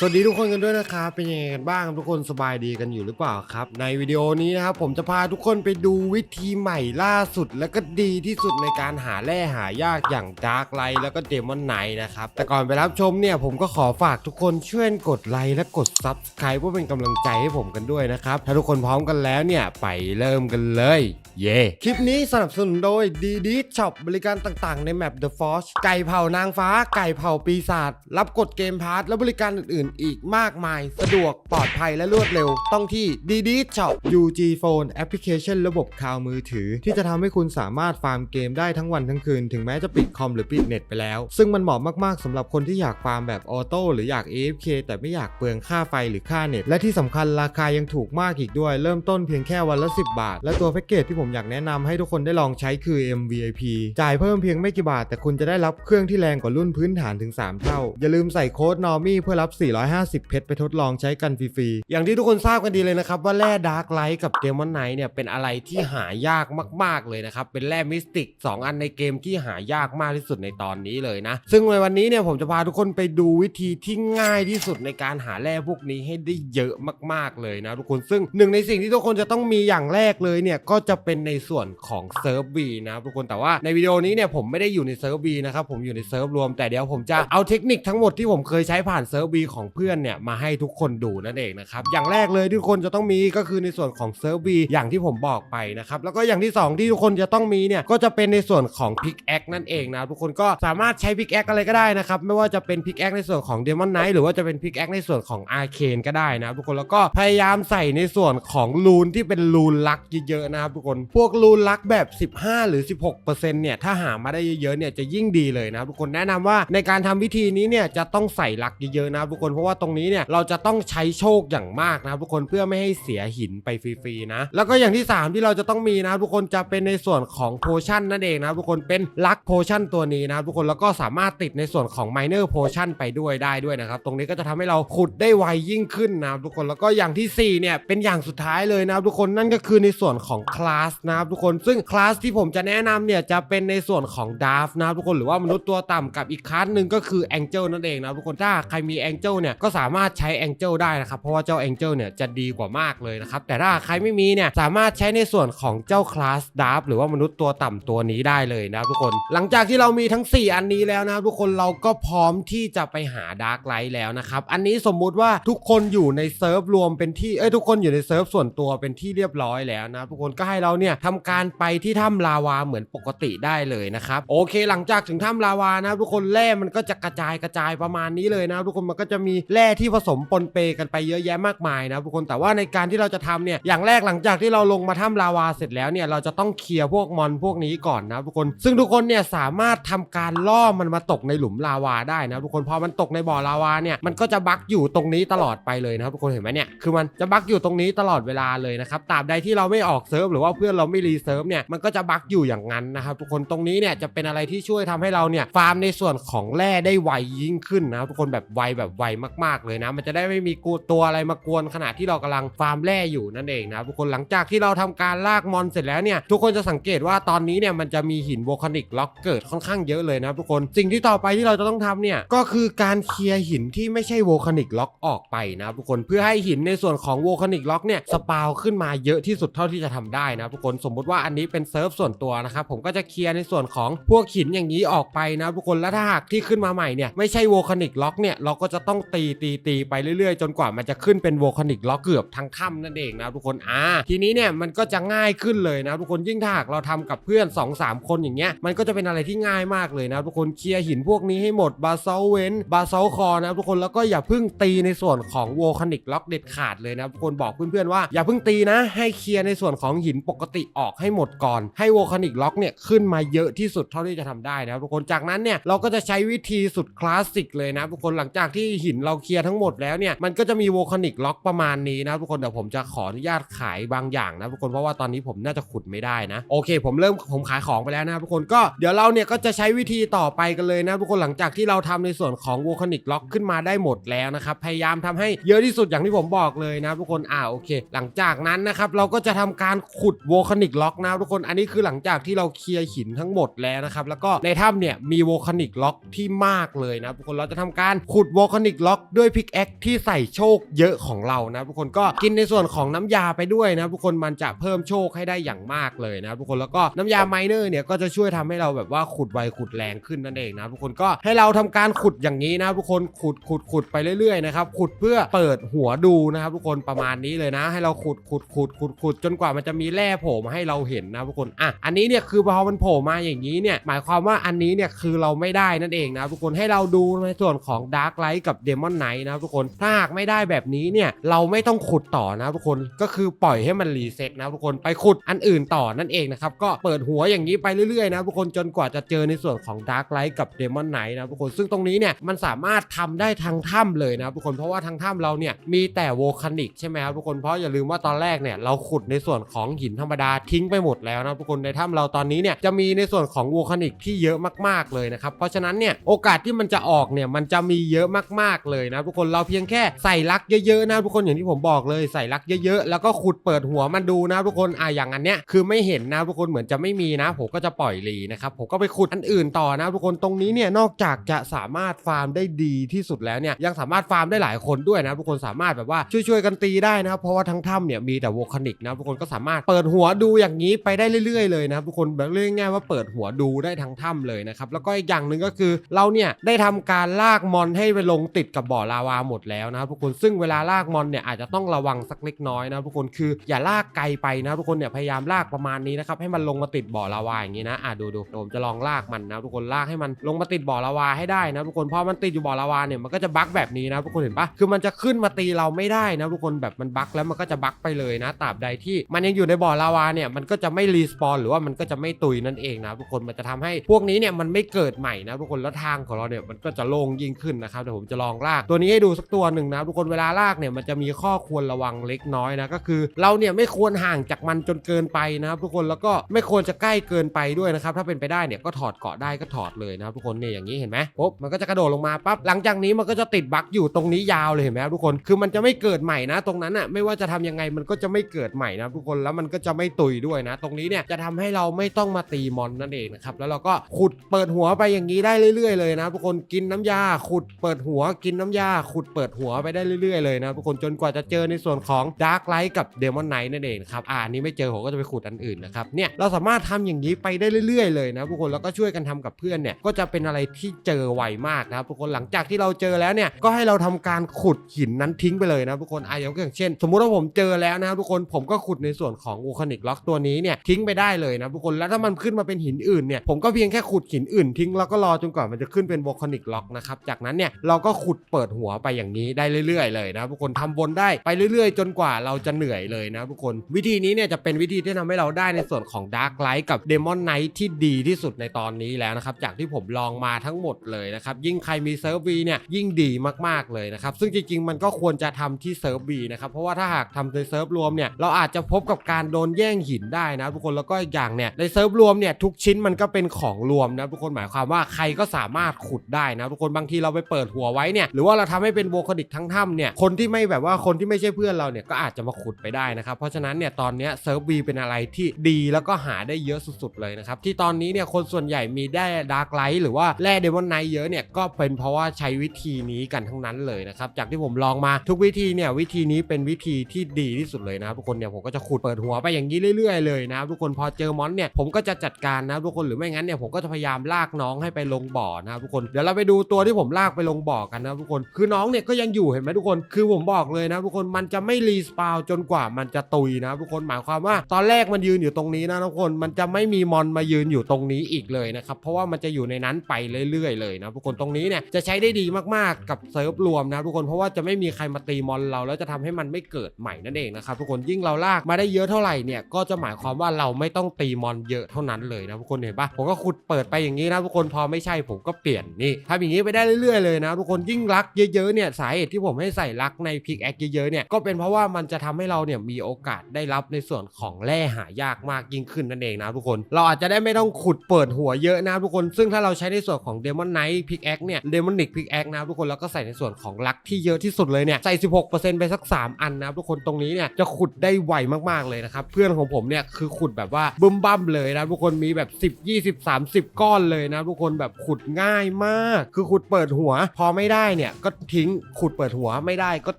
สวัสดีทุกคนกันด้วยนะครับเป็นยังไงกันบ้างทุกคนสบายดีกันอยู่หรือเปล่าครับ ในวิดีโอนี้นะครับผมจะพาทุกคนไปดูวิธีใหม่ล่าสุด และก็ดีที่สุดในการหาแร่หายากอย่างดาร์กไลท์แล้วก็เดมอนไนนะครับแต่ก่อนไปรับชมเนี่ยผมก็ขอฝากทุกคนช่วยกดไลค์และกดซับสไคร b ์เพื่อเป็นกำลังใจให้ผมกันด้วยนะครับถ้าทุกคนพร้อมกันแล้วเนี่ยไปเริ่มกันเลย เย่คลิปนี้สนับสนุนโดยดีดีช็อปบริการต่างๆ ในแมป The Force ไก่เผานางฟ้า ไก่เผาปีศาจรับกดเกมพาร์ทและบริการอื่นๆ อีกมากมาย สะดวกปลอดภัยและรวดเร็ว ต้องที่ดีดีช็อป UG Phone แอปพลิเคชันระบบคลาวมือถือ ที่จะทำให้คุณสามารถฟาร์มเกมได้ทั้งวันทั้งคืน ถึงแม้จะปิดคอมหรือปิดเน็ตไปแล้ว ซึ่งมันเหมาะมากๆสำหรับคนที่อยากฟาร์มแบบออโต้หรืออยาก AFK แต่ไม่อยากเปลืองค่าไฟหรือค่าเน็ตและที่สำคัญราคายังถูกมากอีกด้วย เริ่มต้นเพียงแค่วันละ 10 บาท และตัวแพ็กเกจที่ผมอยากแนะนำให้ทุกคนได้ลองใช้คือ MVIP จ่ายเพิ่มเพียงไม่กี่บาท แต่คุณจะได้รับเครื่องที่แรงกว่ารุ่นพื้นฐานถึง 3 เท่า อย่าลืมใส่โค้ด NORMY เพื่อรับ 450 เพชรไปทดลองใช้กันฟรีๆ อย่างที่ทุกคนทราบกันดีเลยนะครับว่าแร่ดาร์กไลท์กับเดมอนไนท์เนี่ยเป็นอะไรที่หายากมากๆเลยนะครับ เป็นแร่มิสติก 2 อันในเกมที่หายากมากที่สุดในตอนนี้เลยนะ ซึ่งในวันนี้เนี่ยผมจะพาทุกคนไปดูวิธีที่ง่ายที่สุดในการหาแร่พวกนี้ให้ได้เยอะมากๆเลยนะทุกคน ซึ่งหนึ่งในสิ่งที่ทุกคนจะต้องมีอย่างแรกเลยเนี่ยก็จะเป็นในส่วนของเซิร์ฟวีนะครับทุกคนแต่ว่าในวิดีโอนี้เนี่ยผมไม่ได้อยู่ในเซิร์ฟวีนะครับผมอยู่ในเซิร์ฟรวมแต่เดี๋ยวผมจะเอาเทคนิคทั้งหมดที่ผมเคยใช้ผ่านเซิร์ฟวีของเพื่อนเนี่ยมาให้ทุกคนดูนั่นเองนะครับอย่างแรกเลยที่ทุกคนจะต้องมีก็คือในส่วนของเซิร์ฟวีอย่างที่ผมบอกไปนะครับแล้วก็อย่างที่สองที่ทุกคนจะต้องมีเนี่ยก็จะเป็นในส่วนของพิกแอคนั่นเองนะทุกคนก็สามารถใช้พิกแอคอะไรก็ได้นะครับไม่ว่าจะเป็นพิกแอคในส่วนของเดมอนไนท์หรือว่าจะเป็นพิกแอคในส่วนของอาร์เคนก็ได้นะทุกคนแล้วก็พยายามใส่ในส่วนของลูนที่เป็นลูนลักเยอะๆนะครับทุกคนพวกลูนลักแบบ 15 หรือ 16%เนี่ยถ้าหามาได้เยอะๆเนี่ยจะยิ่งดีเลยนะครับทุกคนแนะนำว่าในการทำวิธีนี้เนี่ยจะต้องใส่ลักเยอะๆนะครับทุกคนเพราะว่าตรงนี้เนี่ยเราจะต้องใช้โชคอย่างมากนะครับทุกคนเพื่อไม่ให้เสียหินไปฟรีๆนะแล้วก็อย่างที่ 3 ที่เราจะต้องมีนะทุกคนจะเป็นในส่วนของโพชั่นนั่นเองนะทุกคนเป็นลักโพชั่นตัวนี้นะทุกคนแล้วก็สามารถติดในส่วนของไมเนอร์โพชั่นไปด้วยได้ด้วยนะครับตรงนี้ก็จะทำให้เราขุดได้ไวยิ่งขึ้นนะทุกคนแล้วก็อย่างที่4เนี่ยเป็นอย่างสุดท้ายเลยนะทุกคนนั่นก็คือในส่วนของคลาสสนะครับทุกคนซึ่งคลาสที่ผมจะแนะนำเนี่ยจะเป็นในส่วนของดาร์ฟนะครับทุกคนหรือว่ามนุษย์ตัวต่ำกับอีกคลาสหนึ่งก็คือแองเจิลนั่นเองนะครับทุกคนถ้าใครมีแองเจิลเนี่ยก็สามารถใช้แองเจิลได้นะครับเพราะว่าเจ้าแองเจิลเนี่ยจะดีกว่ามากเลยนะครับแต่ถ้าใครไม่มีเนี่ยสามารถใช้ในส่วนของเจ้าคลาสดาร์ฟหรือว่ามนุษย์ตัวต่ำตัวนี้ได้เลยนะครับทุกคน หลังจากที่เรามีทั้ง 4 อันนี้แล้วนะครับทุกคนเราก็พร้อมที่จะไปหาดาร์กไลท์แล้วนะครับอันนี้สมมุติว่าทุกคนอยู่ในเซิร์ฟรวมเป็นที่เอ้ยทุกคนอยู่ในเซิร์ฟส่วนตัวเป็นที่เรียบร้อยแล้วนะครับทุกคนก็ให้เราเนี่ยทำการไปที่ถ้ำลาวาเหมือนปกติได้เลยนะครับโอเคหลังจากถึงถ้ำลาวานะทุกคนแร่มันก็จะกระจายกระจายประมาณนี้เลยนะทุกคนมันก็จะมีแร่ที่ผสมปนเปกันไปเยอะแยะมากมายนะทุกคนแต่ว่าในการที่เราจะทำเนี่ยอย่างแรกหลังจากที่เราลงมาถ้ำลาวาเสร็จแล้วเนี่ยเราจะต้องเคลียร์พวกมอนพวกนี้ก่อนนะทุกคน ซึ่งทุกคนเนี่ยสามารถทำการล่อมันมาตกในหลุมลาวาได้นะทุกคนพอมันตกในบ่อลาวาเนี่ยมันก็จะบักอยู่ตรงนี้ตลอดไปเลยนะครับทุกคนเห็นไหมเนี่ยคือมันจะบักอยู่ตรงนี้ตลอดเวลาเลยนะครับตราบใดที่เราไม่ออกเซิร์ฟหรือว่าเพื่อนเราไม่รีเซิร์ฟเนี่ยมันก็จะบักอยู่อย่างนั้นนะครับทุกคนตรงนี้เนี่ยจะเป็นอะไรที่ช่วยทำให้เราเนี่ยฟาร์มในส่วนของแร่ได้ไวยิ่งขึ้นนะครับทุกคนแบบไวแบบไวมากๆเลยนะ มันจะได้ไม่มีกูตัวอะไรมากวนขณะที่เรากำลังฟาร์มแร่อยู่นั่นเองนะทุกคนหลังจากที่เราทำการลากมอนเสร็จแล้วเนี่ยทุกคนจะสังเกตว่าตอนนี้เนี่ยมันจะมีหินโวลคานิกล็อกเกิดค่อนข้างเยอะเลยนะทุกคนสิ่งที่ต่อไปที่เราจะต้องทำเนี่ยก็คือการเคลียร์หินที่ไม่ใช่โวลคานิกล็อกออกไปนะทุกคนเพื่อให้หินในส่วนของโวคานิกล็อกเนี่ยสปาวขึ้นมาเยอะที่สุดเท่าที่จะทำได้นะครับทุกคนสมมุติว่าอันนี้เป็นเซิร์ฟส่วนตัวนะครับผมก็จะเคลียร์ในส่วนของพวกหินอย่างนี้ออกไปนะทุกคนและถ้าหากที่ขึ้นมาใหม่เนี่ยไม่ใช่โวลคานิกล็อกเนี่ยเราก็จะต้องตีตีตีไปเรื่อยๆ จนกว่ามันจะขึ้นเป็นโวลคานิกล็อกเกือบทั้งถ้ำนั่นเองนะทุกคนอ่าทีนี้เนี่ยมันก็จะง่ายขึ้นเลยนะทุกคนยิ่งถ้าหากเราทำกับเพื่อน 2-3 คนอย่างเงี้ยมันก็จะเป็นอะไรที่ง่ายมากเลยนะทุกคนเคลียร์หินพวกนี้ให้หมดบาซาเวนบาซาคอนะทุกคนแล้วก็อย่าเพิ่งตีในส่วนของโวลคานิกล็อกเด็ดขาดเลยนะทุกคนบอกเพื่อนๆว่าอย่าเพิ่งตีนะให้เคลียร์ในส่วนของหินปกติออกให้หมดก่อน ให้โวลคานิกล็อกเนี่ยขึ้นมาเยอะที่สุดเท่าที่จะทำได้นะครับทุกคนจากนั้นเนี่ยเราก็จะใช้วิธีสุดคลาสสิกเลยนะทุกคนหลังจากที่หินเราเคลียร์ทั้งหมดแล้วเนี่ยมันก็จะมีโวลคานิกล็อกประมาณนี้นะทุกคนเดี๋ยวผมจะขออนุญาตขายบางอย่างนะทุกคนเพราะว่าตอนนี้ผมน่าจะขุดไม่ได้นะโอเค ผมเริ่มผมขายของไปแล้วนะทุกคนก็เดี๋ยวเราเนี่ยก็จะใช้วิธีต่อไปกันเลยนะทุกคนหลังจากที่เราทำในส่วนของโวลคานิกล็อกขึ้นมาได้หมดแล้วนะครับพยายามทำให้เยอะที่สุดอย่างที่ผมบอกเลยนะทุกคนอ่าโอเค หลังจากนั้นนะครับเราก็จะทำการขุดโวคานิกล็อกนะทุกคนอันนี้คือหลังจากที่เราเคลียร์หินทั้งหมดแล้วนะครับแล้วก็ในถ้ำเนี่ยมีโวคานิกล็อกที่มากเลยนะทุกคนเราจะทำการขุดโวคานิกล็อกด้วยพิกแอคที่ใส่โชคเยอะของเรานะทุกคนก็กินในส่วนของน้ำยาไปด้วยนะทุกคนมันจะเพิ่มโชคให้ได้อย่างมากเลยนะทุกคนแล้วก็น้ำยาไมเนอร์เนี่ยก็จะช่วยทำให้เราแบบว่าขุดไวขุดแรงขึ้นนั่นเองนะทุกคนก็ให้เราทำการขุดอย่างนี้นะทุกคนขุดขุดขุดไปเรื่อยๆนะครับขุดเพื่อเปิดหัวดูนะครับทุกคนประมาณนี้เลยนะ ให้เราขุดขุดขุดขุดขุดจนกว่ามันจะมีแร่โผล่มาให้เราเห็นนะทุกคนอะอันนี้เนี่ยคือพอมันโผล่มาอย่างนี้เนี่ยหมายความว่าอันนี้เนี่ยคือเราไม่ได้นั่นเองนะทุกคนให้เราดูในส่วนของดาร์กไลท์กับเดมอนไนท์นะทุกคนถ้าหากไม่ได้แบบนี้เนี่ยเราไม่ต้องขุดต่อนะทุกคนก็คือปล่อยให้มันรีเซ็ตนะทุกคนไปขุดอันอื่นต่อนั่นเองนะครับก็เปิดหัวอย่างนี้ไปเรื่อยๆนะทุกคนจนกว่าจะเจอในส่วนของดาร์กไลท์กับเดมอนไนท์นะทุกคนซึ่งตรงนี้เนี่ยมันสามารถทำได้ทั้งถ้ำเลยนะทุกคนเพราะว่าทั้งถ้ำเราเนี่ยมีแต่โวลคานิกใช่ไหมครับทุกคนเพราะอย่าลืมว่าตอนแรกเนี่ยเราขุดในส่วนของหินธรรมดาทิ้งไปหมดแล้วนะทุกคนในถ้ำเราตอนนี้เนี่ยจะมีในส่วนของวลคานิกที่เยอะมากๆเลยนะครับเพราะฉะนั้นเนี่ยโอกาสที่มันจะออกเนี่ยมันจะมีเยอะมากๆเลยนะทุกคนเราเพียงแค่ใส่ลักเยอะๆนะทุกคนอย่างที่ผมบอกเลยใส่ลักเยอะๆ แล้วก็ขุดเปิดหัวมันดูนะทุกคนอะอย่างอันเนี้ยคือไม่เห็นนะทุกคนเหมือนจะไม่มีนะ ผมก็จะปล่อยรีนะครับผมก็ไปขุดอันอื่นต่อนะทุกคนตรงนี้เนี่ยนอกจากจะสามารถฟาร์มได้ดีที่สุดแล้วเนี่ยยังสามารถฟาร์มได้หลายคนด้วยนะทุกคนสามารถแบบว่าช่วยๆกันตีได้นะครับเพราะว่าทั้งถ้ำเนี่ยมีแต่โวคานิกนะทุกคนก็สามารถเปิดหัวัวดูอย่างนี้ไปได้เรื่อยๆเลยนะครับทุกคนแบบเรียกง่ายๆว่าเปิดหัวดูได้ทั้งถ้ำเลยนะครับแล้วก็อีกอย่างหนึ่งก็คือเราเนี่ยได้ทำการลากมอนให้ไปลงติดกับบ่อลาวาหมดแล้วนะครับทุกคนซึ่งเวลาลากมอนเนี่ยอาจจะต้องระวังสักเล็กน้อยนะทุกคนคืออย่าลากไกลไปนะทุกคนเนี่ยพยายามลากประมาณนี้นะครับให้มันลงมาติดบ่อลาวาอย่างนี้นะอะดูดูผมจะลองลากมันนะทุกคนลากให้มันลงมาติดบ่อลาวาให้ได้นะทุกคนพอมันติดอยู่บ่อลาวาเนี่ยมันก็จะบั๊กแบบนี้นะทุกคนเห็นปะคือมันจะขึ้นมาตีเราไม่ได้นะทุกคนแบบมันบั๊กแล้วมันก็จะบั๊กไปเลยนะตราบใดที่มันยังอยู่ในบ่อลาวาเนี่ยมันก็จะไม่รีสปอนหรือว่ามันก็จะไม่ตุยนั่นเองนะทุกคนมันจะทำให้พวกนี้เนี่ยมันไม่เกิดใหม่นะทุกคนแล้วทางของเราเนี่ยมันก็จะโล่งยิ่งขึ้นนะครับเดี๋ยวผมจะลองลาก ตัวนี้ให้ดูสักตัวหนึ่งนะทุกคนเวลาลากเนี่ยมันจะมีข้อควรระวังเล็กน้อยนะก็คือ เราเนี่ยไม่ควรห่างจากมันจนเกินไปนะครับทุกคนแล้วก็ไม่ควรจะใกล้เกินไปด้วยนะครับถ้าเป็นไปได้เนี่ยก็ถอดเกาะได้ก็ถอดเลยนะครับทุกคนเนี่ยอย่างนี้เห็นไหมปุ๊บมันก็จะกระโดดลงมาปั๊บหลังจากนี้มันก็จะติดบั๊กอยู่ตรงนี้ยาวเลยเห็นไหมทุกคนคือมันจะไม่เกิดใหม่นะ ตรงนั้นอะไม่ว่าจะทำยังไงมันก็จะไม่เกิดใหม่นะทุกคนแล้วมันก็จะไม่ตุยด้วยนะ ตรงนี้เนี่ยจะทำให้เราไม่ต้องมาตีมอนนั่นเองนะครับแล้วเราก็ขุดเปิดหัวไปอย่างนี้ได้เรื่อย ๆ เลยนะทุกคนกินน้ำยา ขุดเปิดหัวกินน้ำยา ขุดเปิดหัวไปได้เรื่อย ๆ เลยนะทุกคนจนกว่าจะเจอในส่วนของดาร์กไลท์กับเดมอนไนท์นั่นเองครับอ่านี้ไม่เจอผมก็จะไปขุดอันอื่นนะครับเนี่ยเราสามารถทำอย่างนี้ไปได้เรื่อย ๆ เลยนะทุกคนแล้วก็ช่วยกันทำกับเพื่อนเนี่ยก็จะเป็นอะไรที่เจอไวมากนะครับทุกคนหลังจากที่เราเจอแล้วเนี่ยก็ให้เราทำการขุดหินนั้นทิ้งไปเลยนะทุกคนอะยกอย่างเช่น สมมุติว่าผมเจอแล้วนะครับทุกคนผมก็ขุดในส่วนของอูคานิกล็อกตัวนี้เนี่ยทิ้งไปได้เลยนะทุกคนแล้วถ้ามันขึ้นมาเป็นหินอื่นเนี่ยผมก็เพียงแค่ขุดหินอื่นทิ้งแล้วก็รอจนกว่ามันจะขึ้นเป็นวอลคานิกล็อกนะครับจากนั้นเนี่ยเราก็ขุดเปิดหัวไปอย่างนี้ได้เรื่อยๆเลยนะทุกคนทำบนได้ไปเรื่อยๆ จนกว่าเราจะเหนื่อยเลยนะทุกคนวิธีนี้เนี่ยจะเป็นวิธีที่ทำให้เราได้ในส่วนของดาร์กไลท์กับเดมอนไนท์ที่ดีที่สุดในตอนนี้แล้วนะครับจากที่ผมลองมาทั้งหมดเลยนะครับยิ่งใครมีเซิร์ฟวีเนี่ยยิ่งดีมากๆเลยนะครับซึ่งจริงๆมันก็ควรจะทำที่เซิร์ฟวีนะครับเพราะว่าถ้าหากทำในเซิร์ฟรวมเนี่ยเราอาจจะพบกับการโดนแย่งหินได้นะทุกคนแล้วก็อีกอย่างเนี่ยในเซิร์ฟรวมเนี่ยทุกชิ้นมันก็เป็นของรวมนะทุกคนหมายความว่าใครก็สามารถขุดได้นะทุกคนบางทีเราไปเปิดหัวไว้เนี่ยหรือว่าเราทำให้เป็นโวคานิกทั้งถ้ำเนี่ยคนที่ไม่แบบว่าคนที่ไม่ใช่เพื่อนเราเนี่ยก็อาจจะมาขุดไปได้นะครับเพราะฉะนั้นเนี่ยตอนนี้เซิร์ฟวีเป็นอะไรที่ดีแล้วก็หาได้เยอะสุดๆเลยนะครับที่ตอนนี้เนี่ยคนส่วนใหญ่มีได้ดาร์กไลท์หรือว่าแร่เดมอนไนท์เยอะเนี่ยก็เป็นเพราะว่าใช้วิธีนี้กันทั้งนั้นเลยนะครับจากที่ผมลองมาทุกวิธีเนี่ยวิธีนี้เป็นวิธีที่ดีที่สุดเลยนะครับทุกคนเนี่ยผมก็จะขุดเปิดหัวไปอย่างนี้เรื่อย ๆ เลยนะครับทุกคนพอเจอมอนเนี่ยผมก็จะจัดการนะทุกคนหรือไม่งั้นเนี่ยผมก็จะพยายามลากน้องให้ไปลงบ่อนะครับทุกคนเดี๋ยวเราไปดูตัวที่ผมลากไปลงบ่อกันนะทุกคนคือน้องเนี่ยก็ยังอยู่เห็นไหมทุกคน คือผมบอกเลยนะทุกคนมันจะไม่รีสปาวจนกว่ามันจะตุยนะทุกคนหมายความว่าตอนแรกมันยืนอยู่ตรงนี้นะทุกคนมันจะไม่มีมอนมายืนอยู่ตรงนี้อีกเลยนะครับเพราะว่ามันจะอยู่ในนั้นไปเรื่อยๆเลยนะทุกคนตรงนี้เนี่ยจะใช้ได้ดีมากๆกับเซิร์ฟรวมนะทุกคนเพราะว่าจะไม่มีใครมาตีมอนเรา แล้วจะทำให้มันไม่เกิดใหม่นั่นเองนะครับทุกคนยิ่งเราลากมาได้เยอะเท่าไหร่เนี่ยก็จะหมายความว่าเราไม่ต้องตีมอนเยอะเท่านั้นเลยนะทุกคนเห็นปะผมก็ขุดเปิดไปอย่างนี้นะทุกคนพอไม่ใช่ผมก็เปลี่ยนนี่ทำอย่างนี้ไปได้เรื่อยๆเลยนะทุกคนยิ่งรักเยอะๆเนี่ยสาเหตุที่ผมให้ใส่รักในพิกแอคเยอะๆเนี่ยก็เป็นเพราะว่ามันจะทำให้เราเนี่ยมีโอกาสได้รับในส่วนของแร่หายากมากยิ่งขึ้นนั่นเองนะทุกคน เราอาจจะได้ไม่ต้องขุดเปิดหัวเยอะนะทุกคนซึ่งถ้าเราใช้ในส่วนของเดมอนไนท์พิกแอคเนี่ยเดมอนิกพิกแอคนะทุกคนแล้วก็ใส่ในส่วนของรักที่เยอะที่สุดเลยเนี่ยใส่ 16%ไปสัก 3 อันนะทุกคนตรงนี้เนี่ยจะขุดได้ไวมากๆเลยนะครับเพื่อนของผมเนี่ยคือขุดแบบว่าบึ้มบั้มเลยนะทุกคนมีแบบ 10 20 30 ก้อนเลยนะทุกคนแบบขุดง่ายมาก คือขุดเปิดหัว พอไม่ได้เนี่ยก็ทิ้งขุดเปิดหัวไม่ได้ก็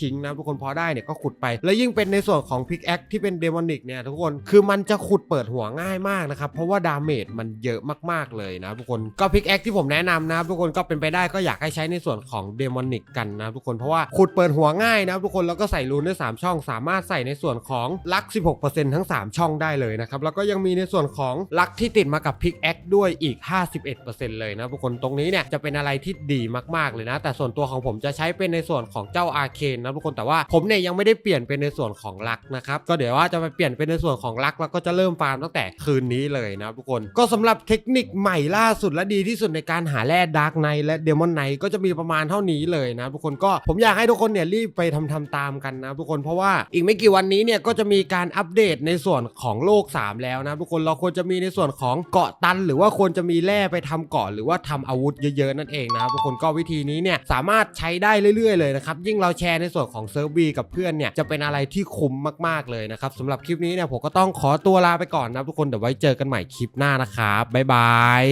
ทิ้งนะทุกคนพอได้เนี่ยก็ขุดไป แล้วยิ่งเป็นในส่วนของพิกแอคที่เป็นเดมอนิกเนี่ยทุกคนคือมันจะขุดเปิดหัวง่ายมากนะครับเพราะว่าดาเมจมันเยอะมากๆเลยนะทุกคนก็พิกแอคที่ผมแนะนำนะครับทุกคนก็เป็นไปได้ก็อยากให้ใช้ในส่วนของเดมอนิกกันนะทุกคนเพราะว่าขุดเปิดหัวง่ายนะทุกคนแล้วก็ใส่รูนได้สามช่องสามารถใส่ในส่วนของลัก 16%ทั้ง3 ช่องได้เลยนะครับ แล้วก็ยังมีในส่วนของลักที่ติดมากับพิกแอคด้วยอีก 51%เลยนะทุกคนตรงนี้เนี่ยจะเป็นอะไรที่ดีมากๆเลยนะ แต่ส่วนตัวของผมจะใช้เป็นในส่วนของเจ้าอาเคนนะทุกคนแต่ว่าผมเนี่ยยังไม่ได้เปลี่ยนเป็นในส่วนของลักนะครับก็เดี๋ยวว่าจะไปเปลี่ยนเป็นในส่วนของลักแล้วก็จะเริ่มฟาร์มตั้งแต่คืนนี้เลยนะทุกคนก็สำหรับเทคนิคใหม่ล่าสุดและดีที่สุดในการหาแร่ดาร์กไนและเดมอนไนก็จะมีประมาณเท่านี้เลยนะทุกคนก็ผมอยากให้ทุกคนเนี่ยรีบไปทำทำตามกันนะทุกคนเพราะว่าอีกไม่กี่วันนี้เนี่ยก็จะมีการอัปเดตในในส่วนของโลก 3 แล้วนะทุกคนเราควรจะมีในส่วนของเกาะตัน หรือว่าควรจะมีแร่ไปทำเกาะหรือว่าทำอาวุธเยอะๆนั่นเองนะครับทุกคนก็วิธีนี้เนี่ยสามารถใช้ได้เรื่อยๆเลยนะครับยิ่งเราแชร์ในส่วนของเซิร์ฟวีกับเพื่อนเนี่ยจะเป็นอะไรที่คุ้มมากๆเลยนะครับสำหรับคลิปนี้เนี่ยผมก็ต้องขอตัวลาไปก่อนนะทุกคนเดี๋ยวไว้เจอกันใหม่คลิปหน้านะครับบ๊ายบาย